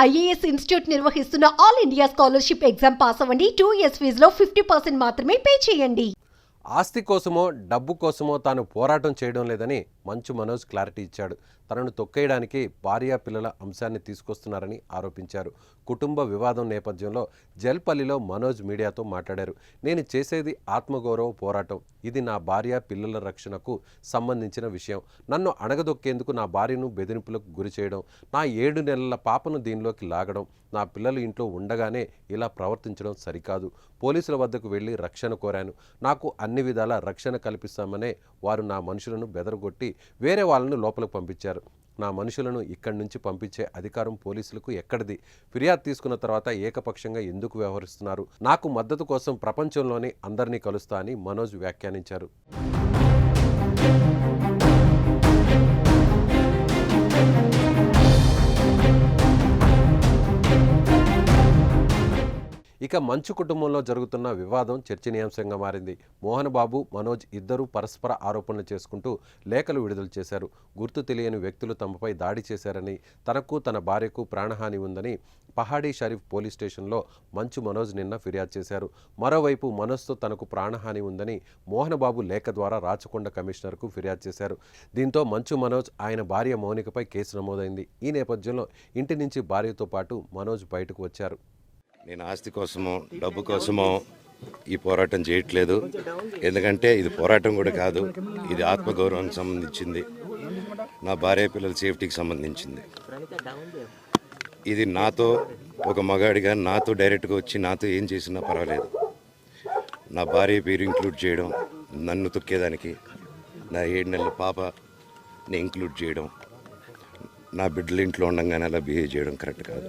IAS institute నిర్వహిస్తున్న all India scholarship exam pass అవ్వండి. Two years ఫీజులో ఫిఫ్టీ పర్సెంట్ మాత్రమే పే చేయండి. ఆస్తి కోసమో డబ్బు కోసమో తాను పోరాటం చేయడం లేదని మంచు మనోజ్ క్లారిటీ ఇచ్చాడు. తనను తొక్కేయడానికి భార్యా పిల్లల అంశాన్ని తీసుకొస్తున్నారని ఆరోపించారు. కుటుంబ వివాదం నేపథ్యంలో జల్పల్లిలో మనోజ్ మీడియాతో మాట్లాడారు. నేను చేసేది ఆత్మగౌరవ పోరాటం. ఇది నా భార్య పిల్లల రక్షణకు సంబంధించిన విషయం. నన్ను అణగదొక్కేందుకు నా భార్యను బెదిరింపులకు గురి చేయడం నా ఏడు నెలల పాపను దీనిలోకి లాగడం నా పిల్లలు ఇంట్లో ఉండగానే ఇలా ప్రవర్తించడం సరికాదు. పోలీసుల వద్దకు వెళ్ళి రక్షణ కోరాను. నాకు అన్ని విధాల రక్షణ కల్పిస్తామనే వారు నా మనుషులను బెదరగొట్టి వేరే వాళ్ళను లోపలికి పంపించారు. నా మనుషులను ఇక్కడి నుంచి పంపించే అధికారం పోలీసులకు ఎక్కడిది? ఫిర్యాదు తీసుకున్న తర్వాత ఏకపక్షంగా ఎందుకు వ్యవహరిస్తున్నారు? నాకు మద్దతు కోసం ప్రపంచంలోనే అందరినీ కలుస్తా అని మనోజ్ వ్యాఖ్యానించారు. ఇక మంచు కుటుంబంలో జరుగుతున్న వివాదం చర్చనీయాంశంగా మారింది. మోహన్ బాబు మనోజ్ ఇద్దరూ పరస్పర ఆరోపణలు చేసుకుంటూ లేఖలు విడుదల చేశారు. గుర్తు తెలియని వ్యక్తులు తమపై దాడి చేశారని తనకు తన భార్యకు ప్రాణహాని ఉందని పహాడీ షరీఫ్ పోలీస్ స్టేషన్లో మంచు మనోజ్ నిన్న ఫిర్యాదు చేశారు. మరోవైపు మనోజ్తో తనకు ప్రాణహాని ఉందని మోహన్ బాబు లేఖ ద్వారా రాచకొండ కమిషనర్కు ఫిర్యాదు చేశారు. దీంతో మంచు మనోజ్ ఆయన భార్య మౌనికపై కేసు నమోదైంది. ఈ నేపథ్యంలో ఇంటి నుంచి భార్యతో పాటు మనోజ్ బయటకు వచ్చారు. నేను ఆస్తి కోసమో డబ్బు కోసమో ఈ పోరాటం చేయట్లేదు. ఎందుకంటే ఇది పోరాటం కూడా కాదు ఇది ఆత్మగౌరవానికి సంబంధించింది. నా భార్య పిల్లల సేఫ్టీకి సంబంధించింది. ఇది నాతో ఒక మగాడిగా నాతో డైరెక్ట్గా వచ్చి నాతో ఏం చేసినా పర్వాలేదు. నా భార్య పేరు ఇంక్లూడ్ చేయడం నన్ను తొక్కేదానికి నా ఏడు నెలల పాపని ఇంక్లూడ్ చేయడం నా బిడ్డల ఇంట్లో ఉండగానే అలా బిహేవ్ చేయడం కరెక్ట్ కాదు.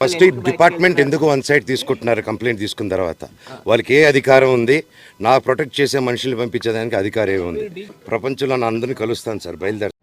ఫస్ట్ డిపార్ట్మెంట్ ఎందుకు వన్ సైడ్ తీసుకుంటున్నారు కంప్లైంట్ తీసుకున్న తర్వాత? వాళ్ళకి ఏ అధికారం ఉంది? నా ప్రొటెక్ట్ చేసే మనుషుల్ని పంపించేదానికి అధికారం ఏముంది ప్రపంచంలో నా అందరినీ కలుస్తాను సార్ బయలుదేరు